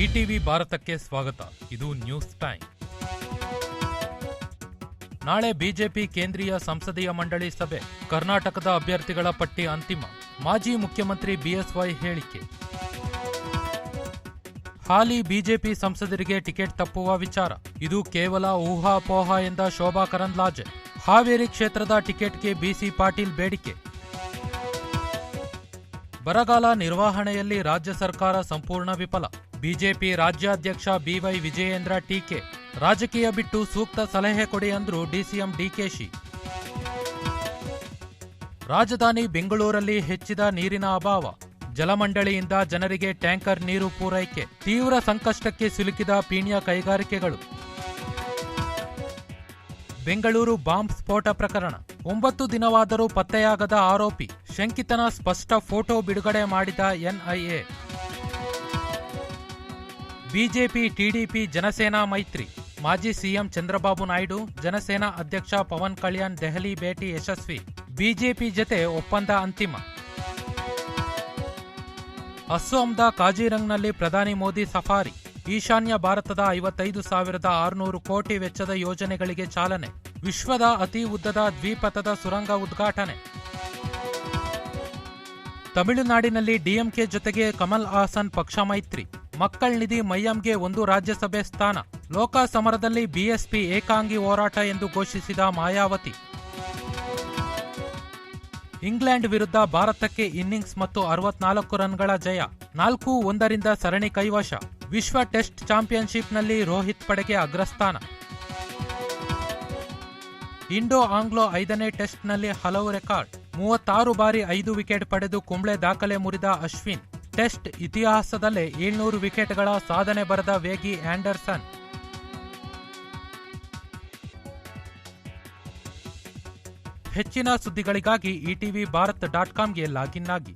ETV ಭಾರತಕ್ಕೆ ಸ್ವಾಗತ. ಇದು ನ್ಯೂಸ್ ಟೈಮ್. ನಾಳೆ ಬಿಜೆಪಿ ಕೇಂದ್ರೀಯ ಸಂಸದೀಯ ಮಂಡಳಿ ಸಭೆ, ಕರ್ನಾಟಕದ ಅಭ್ಯರ್ಥಿಗಳ ಪಟ್ಟಿ ಅಂತಿಮ, ಮಾಜಿ ಮುಖ್ಯಮಂತ್ರಿ ಬಿಎಸ್ವೈ ಹೇಳಿಕೆ. ಹಾಲಿ ಬಿಜೆಪಿ ಸಂಸದರಿಗೆ ಟಿಕೆಟ್ ತಪ್ಪುವ ವಿಚಾರ, ಇದು ಕೇವಲ ಊಹಾಪೋಹ ಎಂದ ಶೋಭಾ ಕರಂದ್ಲಾಜೆ, ಹಾವೇರಿ ಕ್ಷೇತ್ರದ ಟಿಕೆಟ್ಗೆ ಬಿಸಿ ಪಾಟೀಲ್ ಬೇಡಿಕೆ. ಬರಗಾಲ ನಿರ್ವಹಣೆಯಲ್ಲಿ ರಾಜ್ಯ ಸರ್ಕಾರ ಸಂಪೂರ್ಣ ವಿಫಲ ಬಿಜೆಪಿ ರಾಜ್ಯಾಧ್ಯಕ್ಷ ಬಿವೈ ವಿಜಯೇಂದ್ರ ಟೀಕೆ. ರಾಜಕೀಯ ಬಿಟ್ಟು ಸೂಕ್ತ ಸಲಹೆ ಕೊಡಿ ಅಂದ್ರು ಡಿಸಿಎಂ ಡಿಕೆಶಿ. ರಾಜಧಾನಿ ಬೆಂಗಳೂರಲ್ಲಿ ಹೆಚ್ಚಿದ ನೀರಿನ ಅಭಾವ. ಜಲಮಂಡಳಿಯಿಂದ ಜನರಿಗೆ ಟ್ಯಾಂಕರ್ ನೀರು ಪೂರೈಕೆ. ತೀವ್ರ ಸಂಕಷ್ಟಕ್ಕೆ ಸಿಲುಕಿದ ಪೀಣ್ಯ ಕೈಗಾರಿಕೆಗಳು. ಬೆಂಗಳೂರು ಬಾಂಬ್ ಸ್ಫೋಟ ಪ್ರಕರಣ. ಒಂಬತ್ತು ದಿನವಾದರೂ ಪತ್ತೆಯಾಗದ ಆರೋಪಿ. ಶಂಕಿತನ ಸ್ಪಷ್ಟ ಫೋಟೋ ಬಿಡುಗಡೆ ಮಾಡಿದ ಎನ್ಐಎ. ಬಿಜೆಪಿ, ಟಿಡಿಪಿ, ಜನಸೇನಾ ಮೈತ್ರಿ. ಮಾಜಿ ಸಿಎಂ ಚಂದ್ರಬಾಬು ನಾಯ್ಡು, ಜನಸೇನಾ ಅಧ್ಯಕ್ಷ ಪವನ್ ಕಲ್ಯಾಣ್ ದೆಹಲಿ ಭೇಟಿ ಯಶಸ್ವಿ. ಬಿಜೆಪಿ ಜತೆ ಒಪ್ಪಂದ ಅಂತಿಮ. ಅಸ್ಸೋಂದ ಕಾಜಿರಂಗ್ನಲ್ಲಿ ಪ್ರಧಾನಿ ಮೋದಿ ಸಫಾರಿ. ಈಶಾನ್ಯ ಭಾರತದ ಐವತ್ತೈದು ಸಾವಿರದ ಆರುನೂರು ಕೋಟಿ ವೆಚ್ಚದ ಯೋಜನೆಗಳಿಗೆ ಚಾಲನೆ. ವಿಶ್ವದ ಅತಿ ಉದ್ದದ ದ್ವಿಪಥದ ಸುರಂಗ ಉದ್ಘಾಟನೆ. ತಮಿಳುನಾಡಿನಲ್ಲಿ ಡಿಎಂಕೆ ಜೊತೆಗೆ ಕಮಲ್ ಹಾಸನ್ ಪಕ್ಷ ಮೈತ್ರಿ. ಮಕ್ಕಳ್ ನಿಧಿ ಮೈಯಂಗೆ ಒಂದು ರಾಜ್ಯಸಭೆ ಸ್ಥಾನ. ಲೋಕ ಸಮರದಲ್ಲಿ ಬಿಎಸ್ಪಿ ಏಕಾಂಗಿ ಹೋರಾಟ ಎಂದು ಘೋಷಿಸಿದ ಮಾಯಾವತಿ. ಇಂಗ್ಲೆಂಡ್ ವಿರುದ್ಧ ಭಾರತಕ್ಕೆ ಇನ್ನಿಂಗ್ಸ್ ಮತ್ತು ಅರವತ್ನಾಲ್ಕು ರನ್ಗಳ ಜಯ. ನಾಲ್ಕು ಒಂದರಿಂದ ಸರಣಿ ಕೈವಶ. ವಿಶ್ವ ಟೆಸ್ಟ್ ಚಾಂಪಿಯನ್ಶಿಪ್ನಲ್ಲಿ ರೋಹಿತ್ ಪಡೆಗೆ ಅಗ್ರಸ್ಥಾನ. ಇಂಡೋ ಆಂಗ್ಲೋ ಐದನೇ ಟೆಸ್ಟ್ನಲ್ಲಿ ಹಲವು ರೆಕಾರ್ಡ್. ಮೂವತ್ತಾರು ಬಾರಿ ಐದು ವಿಕೆಟ್ ಪಡೆದು ಕುಂಬ್ಳೆ ದಾಖಲೆ ಮುರಿದ ಅಶ್ವಿನ್. ಟೆಸ್ಟ್ ಇತಿಹಾಸದಲ್ಲೇ ಏಳ್ನೂರು ವಿಕೆಟ್ಗಳ ಸಾಧನೆ ಬರೆದ ವೇಗಿ ಆಂಡರ್ಸನ್ ಹೆಚ್ಚಿನ ಸುದ್ದಿಗಳಿಗಾಗಿ ಇಟಿವಿ ಭಾರತ್ ಡಾಟ್ ಕಾಮ್ಗೆ ಲಾಗಿನ್ ಆಗಿ.